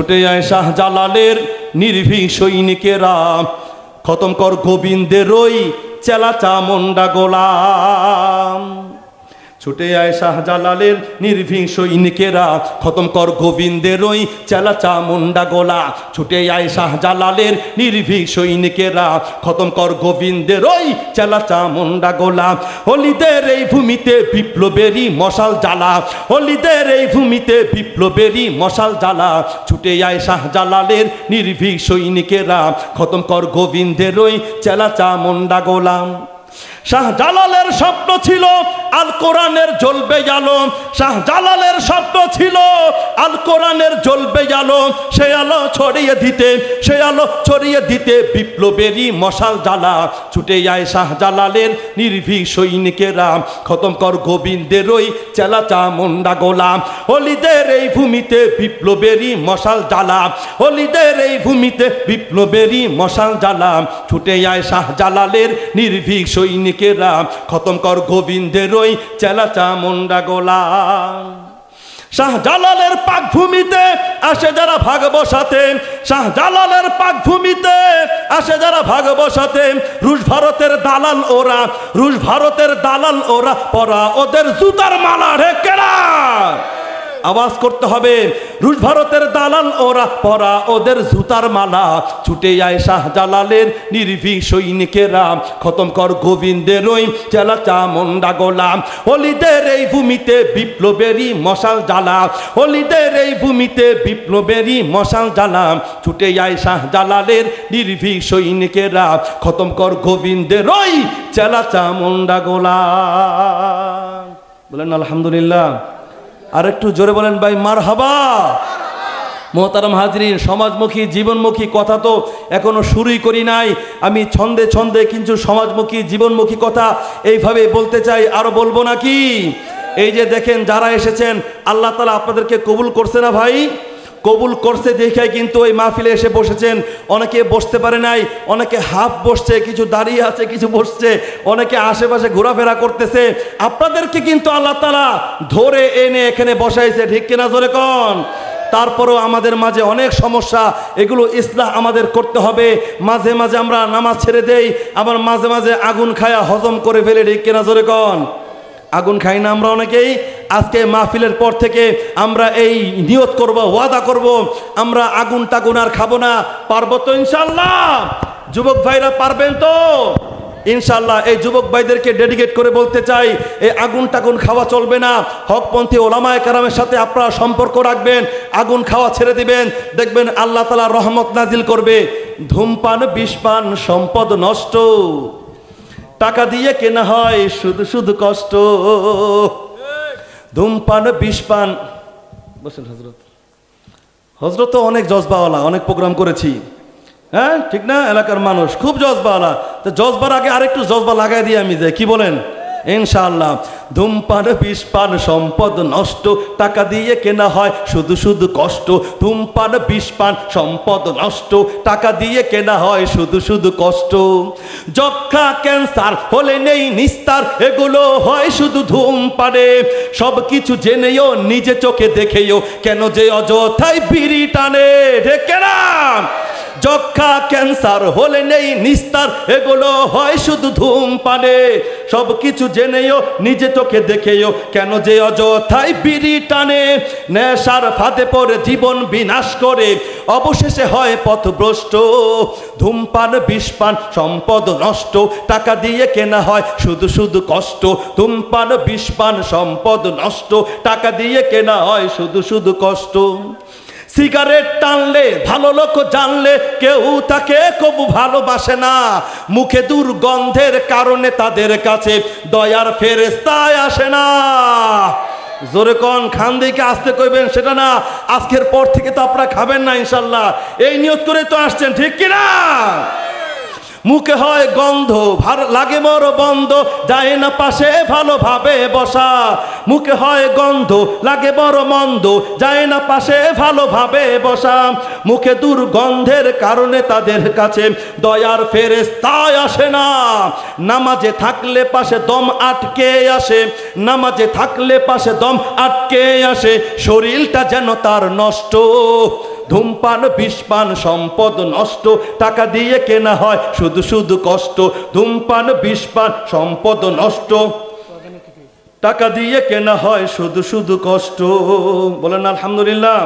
ছুটে যায় শাহজালালের নির্ভীক সৈনিকেরা। খতম কর ওই চেলা চামুন্ডা গোলাম। ছুটে আয় শাহজালালের নির্ভীক সৈনিকেরা খতম কর গোবিন্দের ওই চেলা চামুন্ডা গোলা। ছুটে আয় শাহজালালের নির্ভীক সৈনিকেরা খতম কর গোবিন্দের ওই চেলা চামুন্ডা গোলা। হলিদের এই ভূমিতে বিপ্লবেরই মশাল জ্বালা। হলিদের এই ভূমিতে বিপ্লবেরই মশাল জ্বালা। ছুটে আয় শাহজালালের নির্ভীক সৈনিকেরা খতম কর গোবিন্দের ওই চেলা চামুন্ডা গোলাম শাহজালালের স্বপ্ন ছিল আল কোরআনের জ্বলবে আলো। শাহজালালের স্বপ্ন ছিল আল কোরআনের জ্বলবে আলো। সে আলো ছড়িয়ে দিতে, সে আলো ছড়িয়ে দিতে বিপ্লবেরই মশাল জ্বালা। ছুটে যায় শাহজালালের নির্ভীক সৈনিকেরা। খতম কর গোবিন্দের ওই চেলা চামুন্ডা গোলাম। হলিদের এই ভূমিতে বিপ্লবেরই মশাল জ্বালা। হলিদের এই ভূমিতে বিপ্লবেরই মশাল জ্বালা। ছুটে যায় শাহজালালের নির্ভীক সৈনিকেরা খতম কর গোবিন্দের ওই চেলা চামুন্ডা গোলাম। শাহজালালের পাক ভূমিতে আসে যারা ভাগ বসাতে, শাহজালালের পাক ভূমিতে আসে যারা ভাগ বসাতে, রুশ ভারতের দালাল ওরা, রুশ ভারতের দালাল ওরা, পরা ওদের জুতার মালা ঢেকেরা আওয়াজ করতে হবে। রুশ ভারতের দালাল ওরা পরা ওদের জুতার মালা। ছুটে যায় শাহজালালের নির্ভীক সৈনিকেরা। খতম কর গোবিন্দের ওই চেলা চামুন্ডা গোলাম হলিদের এই ভূমিতে বিপ্লবেরই মশাল জ্বালা। হলিদের এই ভূমিতে বিপ্লবেরই মশাল জ্বালা। ছুটে যায় শাহজালালের নির্ভীক সৈনিকেরা। খতম কর গোবিন্দের ওই চেলা চামুন্ডা গোলাম বলেন, আলহামদুলিল্লাহ। আর একটু জোরে বলেন, ভাই মার হাবা মোহতারাম হাজরিন, সমাজমুখী, জীবনমুখী কথা তো এখনও শুরুই করি নাই। আমি ছন্দে ছন্দে কিন্তু সমাজমুখী, জীবনমুখী কথা এইভাবে বলতে চাই, আরও বলব নাকি? এই যে দেখেন, যারা এসেছেন, আল্লাহ তালা আপনাদেরকে কবুল করছে না ভাই? কবুল করছে দেখে কিন্তু ওই মাহফিলে এসে বসেছেন। অনেকে বসতে পারে নাই, অনেকে হাফ বসছে, কিছু দাঁড়িয়ে আছে, কিছু বসছে, অনেকে আশেপাশে ঘোরাফেরা করতেছে। আপনাদেরকে কিন্তু আল্লাহ তালা ধরে এনে এখানে বসাইছে, ঠিক কিনা জোরে কন? তারপরেও আমাদের মাঝে অনেক সমস্যা, এগুলো ইসলাহ আমাদের করতে হবে। মাঝে মাঝে আমরা নামাজ ছেড়ে দেই, আবার মাঝে মাঝে আগুন খায়া হজম করে ফেলে, ঠিক কিনা জোরে কন? আগুন খাই না আমরা অনেকেই। আজকে মাহফিলের পর থেকে আমরা এই নিয়ত করব, ওয়াদা করব, আমরা আগুন টাগুন আর খাব না, পারব তো ইনশাল্লাহ যুবক ভাইরা পারবেন তো? ইনশাল্লাহ এই যুবক ভাইদেরকে ডেডিকেট করে বলতে চাই, এই আগুন টাগুন খাওয়া চলবে না। হকপন্থী ওলামায় কারামের সাথে আপনারা সম্পর্ক রাখবেন, আগুন খাওয়া ছেড়ে দিবেন। দেখবেন আল্লাহ তালা রহমত নাজিল করবে। ধূমপান, বিষপান, সম্পদ নষ্ট। টাকা দিয়ে কেনা হয়, শুধু শুধু কষ্ট। ধূমপান, বিষপান। বসেন হজরত হজরত অনেক জজবাওয়ালা, অনেক প্রোগ্রাম করেছি। হ্যাঁ ঠিক না? এলাকার মানুষ, খুব জজবাওয়ালা। তো জজবার আগে আরেকটু জজবা লাগাই দিয়ে আমি যাই কি বলেন? ইনশাআল্লাহ। ধূমপান, বিষপান, সম্পদ নষ্ট, টাকা দিয়ে কেনা হয় শুধু শুধু কষ্ট। ধূমপান, বিষপান, সম্পদ নষ্ট, টাকা দিয়ে কেনা হয় শুধু শুধু কষ্ট। যক্ষা, ক্যান্সার হলে নেই নিস্তার, এগুলো হয় শুধু ধূমপানে। সব কিছু জেনেও, নিজে চোখে দেখেও, কেন যে অযথায় বিড়ি টানে। ঢেকে না যক্ষা ক্যান্সার হলে নেই নিস্তার, এগুলো হয় শুধু ধূমপানে। সব কিছু জেনেও, নিজে চোখে দেখেও, কেন যে অযথায় বিড়ি টানে। নেশার ফাঁদে পড়ে জীবন বিনাশ করে, অবশেষে হয় পথভ্রষ্ট। ধূমপান, বিষপান, সম্পদ নষ্ট, টাকা দিয়ে কেনা হয় শুধু শুধু কষ্ট। ধূমপান, বিষপান, সম্পদ নষ্ট, টাকা দিয়ে কেনা হয় শুধু শুধু কষ্ট। সিগারেট টানলে, ভালো লোক জানলে, কেউ তাকে খুব ভালোবাসে না। মুখে দুর্গন্ধের কারণে তাদের কাছে দয়ার ফেরেস্তায় আসে না। জোরে কন খান দিকে আসতে কইবেন সেটা না। আজকের পর থেকে তো আপনারা খাবেন না, ইনশাল্লাহ। এই নিয়োগ করে তো আসছেন, ঠিক কিনা? মুখে হয় গন্ধ ভালো লাগে বড় বন্ধ, যায় না পাশে ভালোভাবে বসা। মুখে হয় গন্ধ, লাগে বড় মন্দ, যায় না পাশে ভালোভাবে বসা। মুখে দুর্গন্ধের কারণে তাদের কাছে দয়ার ফেরেস্তায় আসে না। নামাজে থাকলে পাশে দম আটকে আসে, নামাজে থাকলে পাশে দম আটকে আসে। শরীরটা যেন তার নষ্ট ধূমপান, বিষপান, সম্পদ নষ্ট, টাকা দিয়ে কেনা হয়, শুধু শুধু কষ্ট। ধূমপান, বিষপান, সম্পদ নষ্ট, টাকা দিয়ে কেনা হয়, শুধু শুধু কষ্ট। বলেন আলহামদুলিল্লাহ।